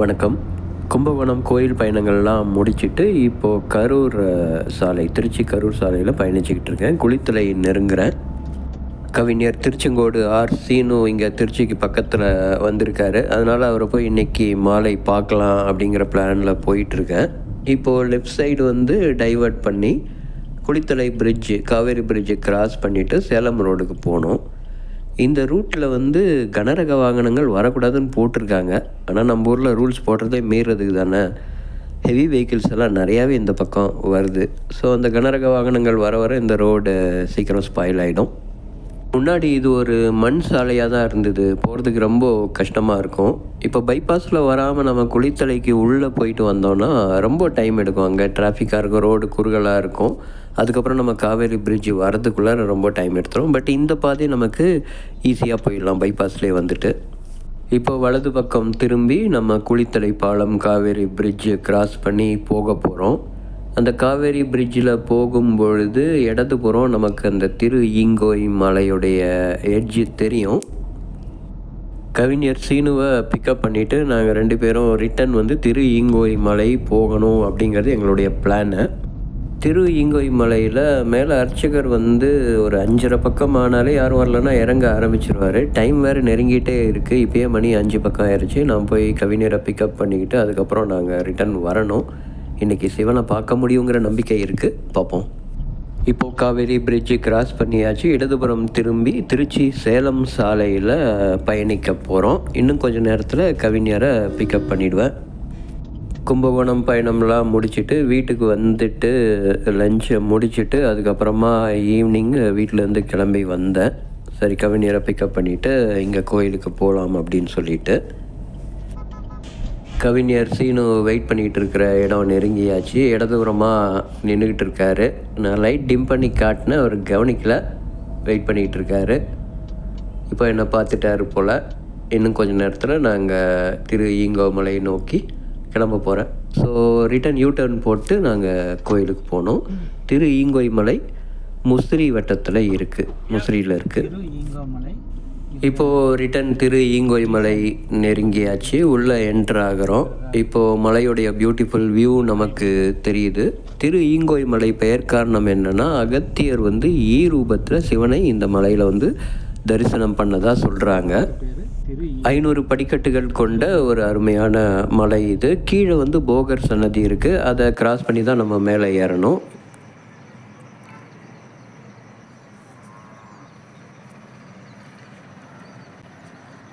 வணக்கம். கும்பகோணம் கோயில் பயணங்கள்லாம் முடிச்சிட்டு இப்போது கரூர் சாலை திருச்சி கரூர் சாலையில் பயணிச்சுக்கிட்டு இருக்கேன். குளித்தலை நெருங்குறேன். கவிஞர் திருச்செங்கோடு ஆர். சீனு இங்கே திருச்சிக்கு பக்கத்தில் வந்திருக்காரு. அதனால் அவரை போய் இன்னைக்கு மாலை பார்க்கலாம் அப்படிங்கிற பிளானில் போயிட்டுருக்கேன். இப்போது லெஃப்ட் சைடு வந்து டைவர்ட் பண்ணி Kulithalai bridge Kaveri bridge cross பண்ணிவிட்டு சேலம் ரோடுக்கு போகணும். இந்த ரூட்டில் வந்து கனரக வாகனங்கள் வரக்கூடாதுன்னு போட்டிருக்காங்க. ஆனால் நம்ம ஊரில் ரூல்ஸ் போடுறதே மீறதுக்கு தானே. ஹெவி வெஹிக்கிள்ஸ் எல்லாம் நிறையாவே இந்த பக்கம் வருது. ஸோ அந்த கனரக வாகனங்கள் வர வர இந்த ரோடு சீக்கிரம் ஸ்பாயில் ஆகிடும் முன்னாடி இது ஒரு மண் சாலையாக தான் இருந்தது. போகிறதுக்கு ரொம்ப கஷ்டமாக இருக்கும். இப்போ பைபாஸில் வராமல் நம்ம குளித்தலைக்கு உள்ளே போயிட்டு வந்தோம்னா ரொம்ப டைம் எடுக்கும். அங்கே டிராஃபிக்காக இருக்கும் ரோடு குறுகலாக இருக்கும். அதுக்கப்புறம் நம்ம காவேரி பிரிட்ஜ் வரதுக்குள்ள ரொம்ப டைம் எடுத்துரும். பட் இந்த பாதை நமக்கு ஈஸியாக போயிடலாம் பைபாஸ்லேயே வந்துட்டு. இப்போ வலது பக்கம் திரும்பி நம்ம குளித்தலை பாலம் காவேரி பிரிட்ஜு கிராஸ் பண்ணி போக போகிறோம் அந்த காவேரி பிரிட்ஜில் போகும்பொழுது இடதுபுறம் நமக்கு அந்த திரு ஈங்கோய் மலையுடைய எட்ஜு தெரியும். கவிஞர் சீனுவை பிக்கப் பண்ணிவிட்டு நாங்கள் ரெண்டு பேரும் ரிட்டன் வந்து திரு ஈங்கோய் மலை போகணும் அப்படிங்கிறது எங்களுடைய பிளானு திரு ஈங்கோய் மலையில் மேலே அர்ச்சகர் வந்து ஒரு அஞ்சரை பக்கம் ஆனாலே யாரும் வரலன்னா இறங்க ஆரம்பிச்சிருவார். டைம் வேறு நெருங்கிட்டே இருக்குது இப்போயே மணி அஞ்சு பக்கம் ஆயிடுச்சு நான் போய் கவிஞரை பிக்கப் பண்ணிக்கிட்டு அதுக்கப்புறம் நாங்கள் ரிட்டன் வரணும். இன்றைக்கி சிவனை பார்க்க முடியுங்கிற நம்பிக்கை இருக்குது பார்ப்போம். இப்போது காவேரி பிரிட்ஜு கிராஸ் பண்ணியாச்சு. இடதுபுறம் திரும்பி திருச்சி சேலம் சாலையில் பயணிக்க போகிறோம் இன்னும் கொஞ்சம் நேரத்தில் கவிஞரை பிக்கப் பண்ணிவிடுவேன் கும்பகோணம் பயணம்லாம் முடிச்சுட்டு வீட்டுக்கு வந்துட்டு லஞ்சை முடிச்சுட்டு அதுக்கப்புறமா ஈவினிங் வீட்டிலேருந்து கிளம்பி வந்தேன். சரி கவிஞரை பிக்கப் பண்ணிவிட்டு இங்கே கோயிலுக்கு போகலாம் அப்படின்னு சொல்லிட்டு. கவிஞர் சீனு வெயிட் பண்ணிகிட்டு இருக்கிற இடம் நெருங்கியாச்சு இடதுபுறமாக நின்றுக்கிட்டு இருக்காரு. நான் லைட் டிம் பண்ணி காட்டினேன் அவர் கவனிக்கல. வெயிட் பண்ணிகிட்டு இருக்காரு. இப்போ என்னை பார்த்துட்டாரு போல். இன்னும் கொஞ்ச நேரத்தில் நாங்கள் திரு ஈங்கோமலையை நோக்கி கிளம்ப போகிறேன் ஸோ ரிட்டன் யூ டர்ன் போட்டு நாங்கள் கோயிலுக்கு போனோம். திரு ஈங்கோய் மலை முசிறி வட்டத்தில் இருக்குது முசிறியில் இருக்குது ஈங்கோமலை இப்போது ரிட்டன் திரு ஈங்கோய் மலை நெருங்கியாச்சு. உள்ளே என்ட்ரு ஆகிறோம். இப்போது மலையுடைய பியூட்டிஃபுல் வியூ நமக்கு தெரியுது. திரு ஈங்கோய் மலை பெயர் காரணம் என்னென்னா அகத்தியர் வந்து ஈ ரூபத்தில் சிவனை இந்த மலையில் வந்து தரிசனம் பண்ணதாக சொல்கிறாங்க ஐநூறு படிக்கட்டுகள் கொண்ட ஒரு அருமையான மலை இது. கீழே வந்து போகர் சன்னதி இருக்குது அதை கிராஸ் பண்ணி தான் நம்ம மேலே ஏறணும்.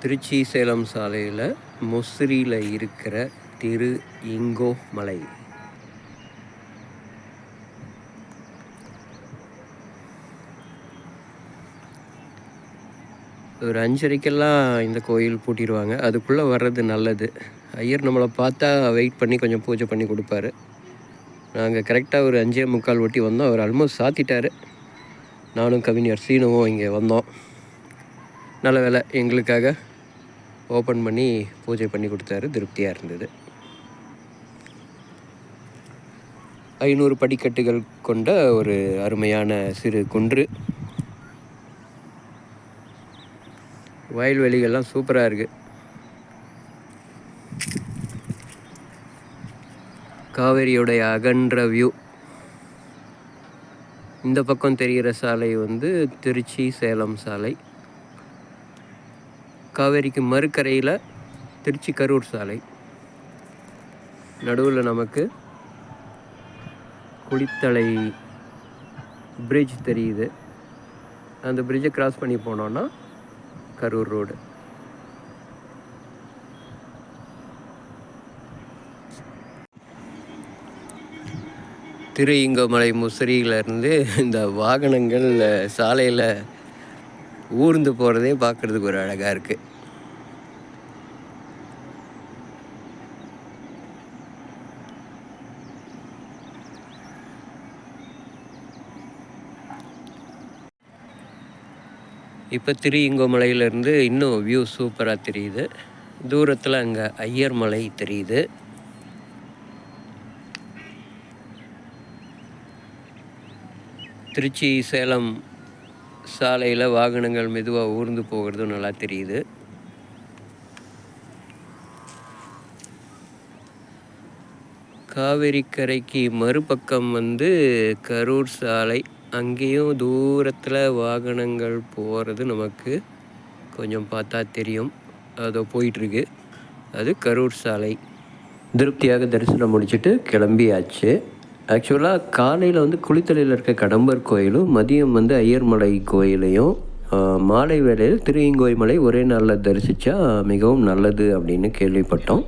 திருச்சி சேலம் சாலையில் முசிறியில் இருக்கிற திரு இங்கோ மலை. ஒரு அஞ்சரைக்கெல்லாம் இந்த கோயில் பூட்டிடுவாங்க. அதுக்குள்ளே வர்றது நல்லது. ஐயர் நம்மளை பார்த்தா வெயிட் பண்ணி கொஞ்சம் பூஜை பண்ணி கொடுப்பாரு. நாங்கள் கரெக்டாக ஒரு அஞ்சே முக்கால் ஒட்டி வந்தோம். அவர் ஆல்மோஸ்ட் சாத்திட்டாரு. நானும் கவிஞர் சீனுவும் இங்கே வந்தோம். நல்ல வேலை எங்களுக்காக. ஓப்பன் பண்ணி பூஜை பண்ணி கொடுத்தாரு. திருப்தியாக இருந்தது. ஐநூறு படிக்கட்டுகள் கொண்ட ஒரு அருமையான சிறு குன்று. வயல்வெளிகள்லாம் சூப்பராக இருக்குது காவேரியுடைய அகன்ற வியூ இந்த பக்கம் தெரிகிற சாலை வந்து திருச்சி சேலம் சாலை. காவேரிக்கு மறுக்கரையில் திருச்சி கரூர் சாலை. நடுவில் நமக்கு குளித்தலை பிரிட்ஜ் தெரியுது. அந்த பிரிட்ஜை கிராஸ் பண்ணி போனோன்னா கரூர் ரோடு திருஇங்கமலை முசிறியிலேருந்து இந்த வாகனங்கள் சாலையில் ஊர்ந்து போகிறதே பார்க்குறதுக்கு ஒரு அழகாக இருக்குது இப்போ திருஇங்கோமலையிலேருந்து இன்னும் வியூ சூப்பராக தெரியுது. தூரத்தில் அங்கே ஐயர் மலை தெரியுது. திருச்சி சேலம் சாலையில் வாகனங்கள் மெதுவாக ஊர்ந்து போகிறதும் நல்லா தெரியுது. காவேரி கரைக்கு மறுபக்கம் வந்து கரூர் சாலை. அங்கேயும் தூரத்தில் வாகனங்கள் போகிறது நமக்கு கொஞ்சம் பார்த்தா தெரியும். அதோ போயிட்டுருக்கு. அது கரூர் சாலை. திருப்தியாக தரிசனம் முடிச்சுட்டு கிளம்பியாச்சு. ஆக்சுவலாக காலையில் வந்து குளித்தலையில் இருக்க கடம்பர் கோயிலும் மதியம் வந்து ஐயர்மலை கோயிலையும் மாலை வேளையில் திருவீங்கோய் மலை ஒரே நாளில் தரிசித்தா மிகவும் நல்லது அப்படின்னு கேள்விப்பட்டோம்.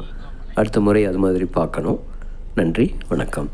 அடுத்த முறை அது மாதிரி பார்க்கணும். நன்றி வணக்கம்.